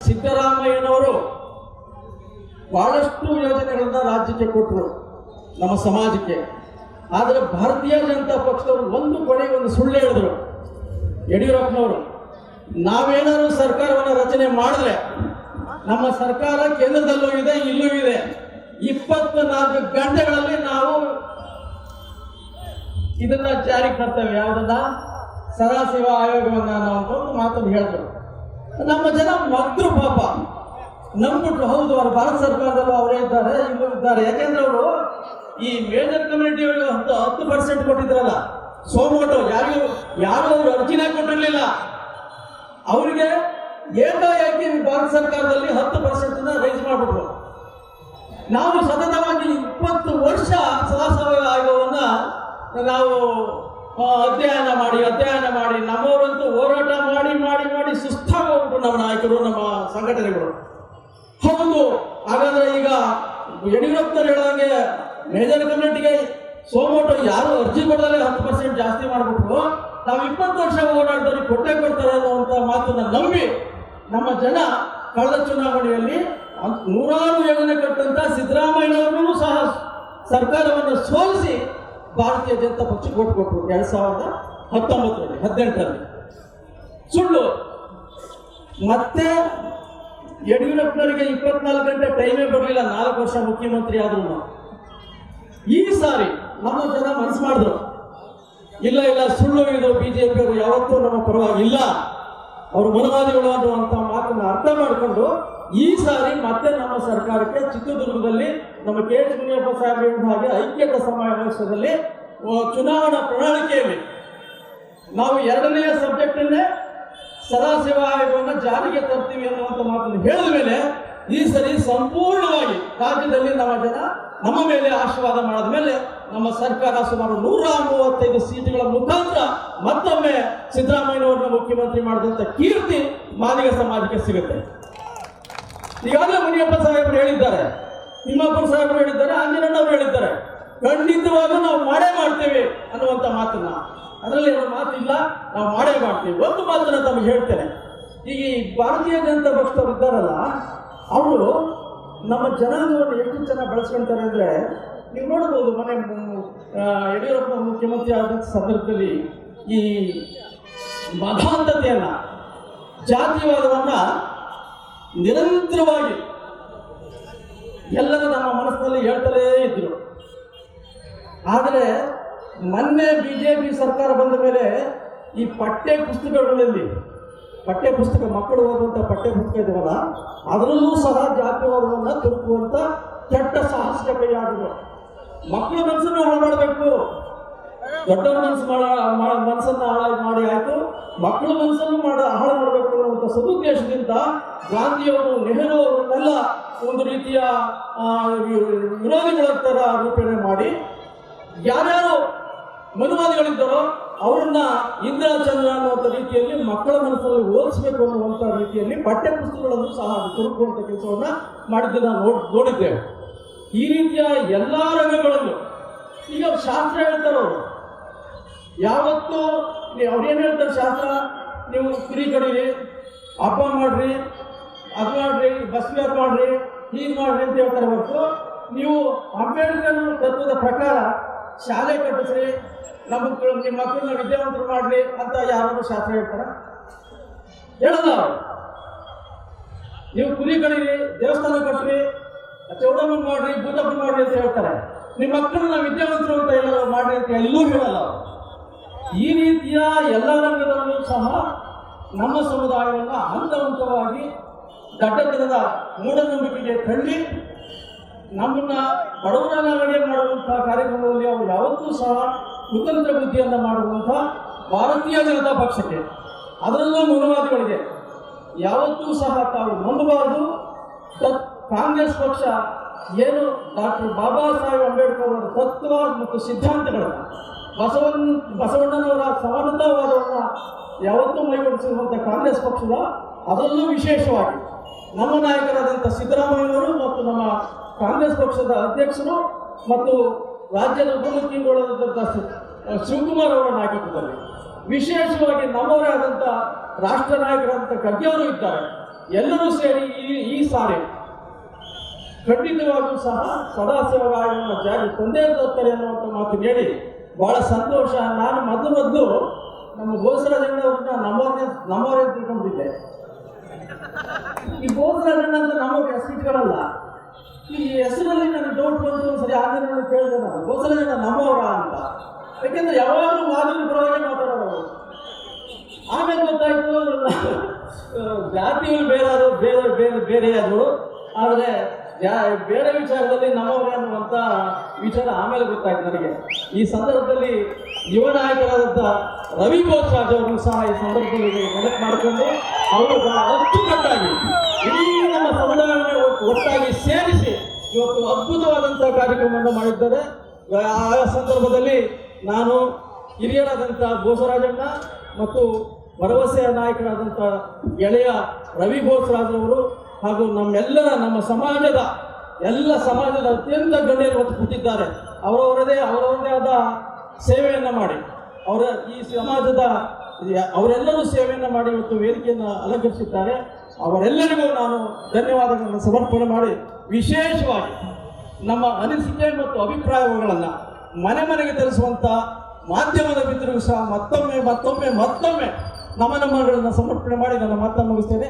ಸಿದ್ದರಾಮಯ್ಯನವರು ಬಹಳಷ್ಟು ಯೋಜನೆಗಳನ್ನ ರಾಜ್ಯಕ್ಕೆ ಕೊಟ್ಟರು, ನಮ್ಮ ಸಮಾಜಕ್ಕೆ. ಆದರೆ ಭಾರತೀಯ ಜನತಾ ಪಕ್ಷದವರು ಒಂದು ಕೊನೆ ಒಂದು ಸುಳ್ಳು ಹೇಳಿದ್ರು. ಯಡಿಯೂರಪ್ಪನವರು, ನಾವೇನಾದ್ರು ಸರ್ಕಾರವನ್ನು ರಚನೆ ಮಾಡಿದ್ರೆ ನಮ್ಮ ಸರ್ಕಾರ ಕೇಂದ್ರದಲ್ಲೂ ಇದೆ, ಇಲ್ಲೂ ಇದೆ. ಇಪ್ಪತ್ನಾಲ್ಕು ಗಂಟೆಗಳಲ್ಲಿ ನಾವು ಇದನ್ನ ಜಾರಿಗೆ ತರ್ತೇವೆ ಯಾವುದನ್ನ ಸದಾಶಿವ ಆಯೋಗವನ್ನ ಅಂತ ಒಂದು ಮಾತನ್ನು ಹೇಳಿದ್ರು. ನಮ್ಮ ಜನ ಮಕ್ಕಳು ಪಾಪ. ನಂಬಿಟ್ರು ಹೌದು, ಅವರು ಭಾರತ ಸರ್ಕಾರದಲ್ಲೂ ಅವರೇ ಇದ್ದಾರೆ, ಇಲ್ಲೂ ಇದ್ದಾರೆ. ಯಾಕೆಂದ್ರೆ ಅವರು ಈ ಮೇಜರ್ ಕಮ್ಯುನಿಟಿ ಹತ್ತು ಹತ್ತು ಪರ್ಸೆಂಟ್ ಕೊಟ್ಟಿದ್ರಲ್ಲ. ಸೋಮೋಟು, ಯಾರಿಗೂ, ಯಾರು ಅವರು ಅರ್ಜಿನೇ ಕೊಟ್ಟಿರಲಿಲ್ಲ. ಅವರಿಗೆ ಏಕಾಏಕಿ ಭಾರತ ಸರ್ಕಾರದಲ್ಲಿ ಹತ್ತು ಪರ್ಸೆಂಟ್ ರೈಸ್ ಮಾಡಿಬಿಟ್ರು. ನಾವು ಸತತವಾಗಿ ಇಪ್ಪತ್ತು ವರ್ಷ ಸದಾ ಸಾವಯವ ಆಯೋಗವನ್ನು ನಾವು ಅಧ್ಯಯನ ಮಾಡಿ ಅಧ್ಯಯನ ಮಾಡಿ. ನಮ್ಮವರಂತೂ ಹೋರಾಟ ಮಾಡಿ ಮಾಡಿ ಮಾಡಿ ಸುಸ್ತಾಗೋಗ್ಬಿಟ್ಟು ನಮ್ಮ ನಾಯಕರು, ನಮ್ಮ ಸಂಘಟನೆಗಳು. ಹೌದು. ಹಾಗಾದ್ರೆ ಈಗ ಯಡಿಯೂರಪ್ಪನವ್ರು ಹೇಳ್ದಂಗೆ ಮೇಜರ್ ಕಮ್ಯುನಿಟಿಗೆ ಸೋಮೋಟೋ ಯಾರು ಅರ್ಜಿ ಕೊಡದಲ್ಲೇ ಹತ್ತು ಪರ್ಸೆಂಟ್ ಜಾಸ್ತಿ ಮಾಡಿಬಿಟ್ರು, ನಾವು ಇಪ್ಪತ್ತು ವರ್ಷ ಹೋರಾಟದವ್ರಿಗೆ ಕೊಟ್ಟೆ ಕೊಡ್ತಾರೆ ಅನ್ನುವಂಥ ಮಾತನ್ನ ನಂಬಿ ನಮ್ಮ ಜನ ಕಳೆದ ಚುನಾವಣೆಯಲ್ಲಿ ನೂರಾರು ಯೋಜನೆ ಕಟ್ಟಂತ ಸಿದ್ದರಾಮಯ್ಯನವರನ್ನು ಸಹ ಸರ್ಕಾರವನ್ನು ಸೋಲಿಸಿ ಭಾರತೀಯ ಜನತಾ ಪಕ್ಷಕ್ಕೆ ಓಟ್ ಕೊಟ್ಟರು ಎರಡ್ ಸಾವಿರದ ಹತ್ತೊಂಬತ್ತರಲ್ಲಿ, ಹದಿನೆಂಟರಲ್ಲಿ. ಸುಳ್ಳು. ಮತ್ತೆ ಯಡಿಯೂರಪ್ಪನವರಿಗೆ ಇಪ್ಪತ್ನಾಲ್ಕು ಗಂಟೆ ಟೈಮೇ ಬರಲಿಲ್ಲ ನಾಲ್ಕು ವರ್ಷ ಮುಖ್ಯಮಂತ್ರಿ ಆದ್ರೂ ಈ ಸಾರಿ ನಮ್ಮ ಜನ ಮನಸ್ಸು ಮಾಡಿದ್ರು. ಇಲ್ಲ ಇಲ್ಲ, ಸುಳ್ಳು ಇದು ಬಿಜೆಪಿಯವರು ಯಾವತ್ತೂ ನಮ್ಮ ಪರವಾಗಿಲ್ಲ ಅವರು ಮನವಾದಿಗಳು ಅನ್ನುವಂಥ ಮಾತನ್ನು ಅರ್ಥ ಮಾಡಿಕೊಂಡು ಈ ಸಾರಿ ಮತ್ತೆ ನಮ್ಮ ಸರ್ಕಾರಕ್ಕೆ ಚಿತ್ರದುರ್ಗದಲ್ಲಿ ನಮ್ಮ ಕೆ ಎಚ್ ಮುನಿಯಪ್ಪ ಸಾಹೇಬ್ ಹಾಗೆ ಐಕ್ಯತ ಸಮಾವೇಶದಲ್ಲಿ ಚುನಾವಣಾ ಪ್ರಣಾಳಿಕೆಯಲ್ಲಿ ನಾವು ಎರಡನೆಯ ಸಬ್ಜೆಕ್ಟ್ ಅನ್ನೇ ಸದಾಶಿವ ಆಯೋಗವನ್ನು ಜಾರಿಗೆ ತರ್ತೀವಿ ಅನ್ನುವಂಥ ಮಾತನ್ನು ಹೇಳಿದ ಮೇಲೆ ಈ ಸರಿ ಸಂಪೂರ್ಣವಾಗಿ ರಾಜ್ಯದಲ್ಲಿ ನಮ್ಮ ಜನ ನಮ್ಮ ಮೇಲೆ ಆಶೀರ್ವಾದ ಮಾಡಿದ ಮೇಲೆ ನಮ್ಮ ಸರ್ಕಾರ ಸುಮಾರು ನೂರ ಮೂವತ್ತೈದು ಸೀಟುಗಳ ಮುಖಾಂತರ ಮತ್ತೊಮ್ಮೆ ಸಿದ್ದರಾಮಯ್ಯನವ್ರನ್ನ ಮುಖ್ಯಮಂತ್ರಿ ಮಾಡಿದಂಥ ಕೀರ್ತಿ ಮಾದಿಗ ಸಮಾಜಕ್ಕೆ ಸಿಗುತ್ತೆ. ಈಗಾಗಲೇ ಮುನಿಯಪ್ಪ ಸಾಹೇಬರು ಹೇಳಿದ್ದಾರೆ. ತಿಮ್ಮಪ್ಪನ ಸಾಹೇಬರು ಹೇಳಿದ್ದಾರೆ ಅಂಜನಣ್ಣವರು ಹೇಳಿದ್ದಾರೆ. ಖಂಡಿತವಾಗೂ ನಾವು ಮಾಡೇ ಮಾಡ್ತೇವೆ ಅನ್ನುವಂಥ ಮಾತನ್ನ. ಅದರಲ್ಲಿ ಒಂದು ಮಾತಿಲ್ಲ, ನಾವು ಮಾಡೇ ಮಾಡ್ತೀವಿ. ಒಂದು ಮಾತನ್ನ ತಮಗೆ ಹೇಳ್ತೇನೆ. ಈಗ ಈ ಭಾರತೀಯ ಜನತಾ ಪಕ್ಷದವ್ರು ಇದ್ದಾರಲ್ಲ, ಅವರು ನಮ್ಮ ಜನಾಂಗವನ್ನು ಎಷ್ಟು ಚೆನ್ನಾಗಿ ಬಳಸ್ಕೊಳ್ತಾರೆ ಅಂದರೆ, ನೀವು ನೋಡ್ಬೋದು ಮನೆ ಯಡಿಯೂರಪ್ಪ ಮುಖ್ಯಮಂತ್ರಿ ಆದಂಥ ಸಂದರ್ಭದಲ್ಲಿ ಈ ಮತಾಂಧತೆಯನ್ನು ಜಾತಿವಾದವನ್ನ ನಿರಂತರವಾಗಿ ಎಲ್ಲರೂ ನಮ್ಮ ಮನಸ್ಸಿನಲ್ಲಿ ಹೇಳ್ತಲೇ ಇದ್ರು. ಆದರೆ ಮೊನ್ನೆ ಬಿ ಜೆ ಪಿ ಸರ್ಕಾರ ಬಂದ ಮೇಲೆ ಈ ಪಠ್ಯ ಪುಸ್ತಕಗಳಲ್ಲಿ ಪಠ್ಯ ಪುಸ್ತಕ ಮಕ್ಕಳು ಓದುವಂಥ ಪಠ್ಯ ಪುಸ್ತಕ ಇದೆಯಲ್ಲ ಅದರಲ್ಲೂ ಸಹ ಜಾತಿವಾದವನ್ನು ತುರುಕುವಂಥ ಕೆಟ್ಟ ಸಾಹಸಿಕ ಕೈಯಾಗಿದೆ. ಮಕ್ಕಳ ಮನಸ್ಸನ್ನು ಹಾಳು ಮಾಡಬೇಕು. ದೊಡ್ಡವರ ಮನಸ್ಸು ಮಾಡ ಮನಸ್ಸನ್ನು ಹಾಳಾಗಿ ಹಾಳು ಮಾಡಿ ಆಯ್ತು. ಮಕ್ಕಳ ಮನಸ್ಸನ್ನು ಮಾಡ ಹಾಳು ಮಾಡಬೇಕು ಅನ್ನುವಂಥ ಸದುದ್ದೇಶದಿಂದ ಗಾಂಧಿಯವರು, ನೆಹರು ಅವರನ್ನೆಲ್ಲ ಒಂದು ರೀತಿಯ ವಿರೋಧಿಗಳ ಥರ ರೂಪಣೆ ಮಾಡಿ ಯಾರ್ಯಾರು ಮನುವಾದಿಗಳಿದ್ದಾರೋ ಅವ್ರನ್ನ ಇಂದಿರಾ ಚಂದ್ರ ಅನ್ನುವಂಥ ರೀತಿಯಲ್ಲಿ ಮಕ್ಕಳ ಮನಸ್ಸಲ್ಲಿ ಓದಿಸ್ಬೇಕು ಅನ್ನುವಂಥ ರೀತಿಯಲ್ಲಿ ಪಠ್ಯ ಪುಸ್ತಕಗಳನ್ನು ಸಹ ತುರುಕುವಂಥ ಕೆಲಸವನ್ನ ನಾವು ನೋಡ್ ನೋಡಿದ್ದೇವೆ. ಈ ರೀತಿಯ ಎಲ್ಲ ರಂಗಗಳಲ್ಲೂ ಈಗ ಶಾಸ್ತ್ರ ಹೇಳ್ತಾರೆ ಯಾವತ್ತು ಅವ್ರೇನು ಹೇಳ್ತಾರೆ ಶಾಸ್ತ್ರ ನೀವು ಕುರಿ ಕಡೀರಿ ಹಬ್ಬ ಮಾಡ್ರಿ, ಅದು ಮಾಡ್ರಿ, ಬಸ್ ವ್ಯಾಪ್ ಮಾಡ್ರಿ, ಹೀಗೆ ಮಾಡ್ರಿ ಅಂತ ಹೇಳ್ತಾರೆ ಹೊರತು ನೀವು ಅಂಬೇಡ್ಕರ್ ತತ್ವದ ಪ್ರಕಾರ ಶಾಲೆ ಕಟ್ಟಿಸ್ರಿ, ನಮ್ಮ ನಿಮ್ಮ ಮಕ್ಕಳನ್ನ ವಿದ್ಯಾವಂತರು ಮಾಡ್ರಿ ಅಂತ ಯಾರಾದ್ರೂ ಶಾಸ್ತ್ರ ಹೇಳ್ತಾರ ಹೇಳಲ್ಲ. ನೀವು ಕುರಿ ಕಡೀರಿ, ದೇವಸ್ಥಾನ ಕಟ್ಟ್ರಿ ಚೌಡಮ್ಮ ಮಾಡ್ರಿ ಭೂತಪ್ಪ ಮಾಡ್ರಿ ಅಂತ ಹೇಳ್ತಾರೆ ನಿಮ್ಮ ಮಕ್ಕಳನ್ನ ವಿದ್ಯಾವಂತರು ಅಂತ ಎಲ್ಲರೂ ಮಾಡ್ರಿ ಅಂತ ಎಲ್ಲೂ ಹೇಳಲ್ಲ. ಈ ರೀತಿಯ ಎಲ್ಲ ರಂಗದಲ್ಲೂ ಸಹ ನಮ್ಮ ಸಮುದಾಯವನ್ನು ಹಂತ ಹಂತವಾಗಿ ದಡ್ಡತನದ ಮೂಢನಂಬಿಕೆಗೆ ತಳ್ಳಿ ನಮ್ಮನ್ನ ಬಡವರನ್ನಾಗಿ ಮಾಡುವಂತಹ ಕಾರ್ಯಕ್ರಮದಲ್ಲಿ ಅವರು ಯಾವತ್ತೂ ಸಹ ಕುತಂತ್ರ ಬುದ್ಧಿಯನ್ನು ಮಾಡುವಂಥ ಭಾರತೀಯ ಜನತಾ ಪಕ್ಷಕ್ಕೆ ಅದರಲ್ಲೂ ಮನುವಾದಿಗಳಿಗೆ ಯಾವತ್ತೂ ಸಹ ತಾವು ನಂಬಬಾರದು. ತತ್ ಕಾಂಗ್ರೆಸ್ ಪಕ್ಷ ಏನು ಡಾಕ್ಟರ್ ಬಾಬಾ ಸಾಹೇಬ್ ಅಂಬೇಡ್ಕರ್ ಅವರ ತತ್ವ ಮತ್ತು ಸಿದ್ಧಾಂತಗಳನ್ನು ಬಸವನ್ ಬಸವಣ್ಣನವರ ಸಮಾನತಾವಾದವನ್ನು ಯಾವತ್ತೂ ಮೈಗೂಡಿಸಿರುವಂಥ ಕಾಂಗ್ರೆಸ್ ಪಕ್ಷದ ಅದರಲ್ಲೂ ವಿಶೇಷವಾಗಿ ನಮ್ಮ ನಾಯಕರಾದಂಥ ಸಿದ್ದರಾಮಯ್ಯನವರು ಮತ್ತು ನಮ್ಮ ಕಾಂಗ್ರೆಸ್ ಪಕ್ಷದ ಅಧ್ಯಕ್ಷರು ಮತ್ತು ರಾಜ್ಯದ ಉಪಮುಖ್ಯಗಳಾದಂಥ ಶಿವಕುಮಾರ್ ಅವರ ನಾಯಕತ್ವದಲ್ಲಿ. ವಿಶೇಷವಾಗಿ ನಮ್ಮವರೇ ಆದಂಥ ರಾಷ್ಟ್ರ ನಾಯಕರಾದಂಥ ಖರ್ಗೆ ಇದ್ದಾರೆ. ಎಲ್ಲರೂ ಸೇರಿ ಈ ಈ ಸಾರಿ ಖಂಡಿತವಾಗೂ ಸಹ ಆಯೋಗನ ಜಾರಿ ತಂದೆ ತರ್ತಾರೆ ಅನ್ನುವಂಥ ಮಾತು ಹೇಳಿ ಬಹಳ ಸಂತೋಷ. ನಾನು ಮೊದಲು ಮೊದಲು ನಮ್ಮ ಗೋಸರಾಜಣ್ಣವ್ರನ್ನ ನಮ್ಮವ್ರನ್ನ ನಮ್ಮವರೇ ತಿಳ್ಕೊಂಡಿದ್ದೆ. ಈ ಗೋಸರಾಜಣ್ಣ ಅಂತ ನಮ್ಮವ್ರಿಗೆ ಹೆಸರು ಇಟ್ಕೊಳ್ಳಲ್ಲ ಈ ಹೆಸರಲ್ಲಿ ನನಗೆ ಡೌಟ್ ಬಂತು ಒಂದ್ಸರಿ ಆದ್ರೆ ನಾನು ಕೇಳಿದೆ ನಾನು ಗೋಸರಾಜಣ್ಣ ನಮ್ಮವರ ಅಂತ. ಯಾಕೆಂದ್ರೆ ಯಾವಾಗಲೂ ಮಾದರಿ ಪರವಾಗಿ ಅವರು. ಆಮೇಲೆ ಗೊತ್ತಾಯ್ತು ಜಾತಿಗಳು ಬೇರೆ ಬೇರೆ ಬೇರೆ ಬೇರೆ ಅದು ಆದರೆ ಯಾ- ಬೇರೆ ವಿಚಾರದಲ್ಲಿ ನಮ್ಮವರ ಅನ್ನುವಂಥ ವಿಚಾರ ಆಮೇಲೆ ಗೊತ್ತಾಯ್ತು ನನಗೆ. ಈ ಸಂದರ್ಭದಲ್ಲಿ ಯುವ ನಾಯಕರಾದಂಥ ರವಿ ಬೋಸ್ರಾಜ್ ಅವರನ್ನು ಸಹ ಈ ಸಂದರ್ಭದಲ್ಲಿ ನೆನಪು ಮಾಡಿಕೊಂಡು ಅವರು ಬಹಳ ಅಚ್ಚುಕಟ್ಟಾಗಿ ಇಡೀ ನಮ್ಮ ಸಮುದಾಯವನ್ನು ಒಟ್ಟು- ಒಟ್ಟಾಗಿ ಸೇರಿಸಿ ಇವತ್ತು ಅದ್ಭುತವಾದಂಥ ಕಾರ್ಯಕ್ರಮವನ್ನು ಮಾಡಿದ್ದಾರೆ. ಆ ಸಂದರ್ಭದಲ್ಲಿ ನಾನು ಹಿರಿಯರಾದಂಥ ಬೋಸರಾಜಣ್ಣ ಮತ್ತು ಭರವಸೆಯ ನಾಯಕರಾದಂಥ ಎಳೆಯ ರವಿ ಬೋಸರಾಜರವರು ಹಾಗೂ ನಮ್ಮೆಲ್ಲರ ನಮ್ಮ ಸಮಾಜದ ಎಲ್ಲ ಸಮಾಜದ ಅತ್ಯಂತ ಗಣ್ಯರು ಮತ್ತು ಕೂತಿದ್ದಾರೆ. ಅವರವರದೇ ಅವರವರದೇ ಆದ ಸೇವೆಯನ್ನು ಮಾಡಿ. ಅವರ ಈ ಸಮಾಜದ, ಅವರೆಲ್ಲರೂ ಸೇವೆಯನ್ನು ಮಾಡಿ ಇವತ್ತು ವೇದಿಕೆಯನ್ನು ಅಲಂಕರಿಸಿದ್ದಾರೆ ಅವರೆಲ್ಲರಿಗೂ ನಾನು ಧನ್ಯವಾದಗಳನ್ನು ಸಮರ್ಪಣೆ ಮಾಡಿ, ವಿಶೇಷವಾಗಿ ನಮ್ಮ ಅನಿಸಿಕೆ ಮತ್ತು ಅಭಿಪ್ರಾಯಗಳನ್ನು ಮನೆ ಮನೆಗೆ ತಿಳಿಸುವಂಥ ಮಾಧ್ಯಮದ ಮಿತ್ರರಿಗೂ ಸಹ ಮತ್ತೊಮ್ಮೆ ಮತ್ತೊಮ್ಮೆ ಮತ್ತೊಮ್ಮೆ ನಮನಗಳನ್ನು ಸಮರ್ಪಣೆ ಮಾಡಿ ನನ್ನ ಮಾತನ್ನು ಮುಗಿಸ್ತೇನೆ.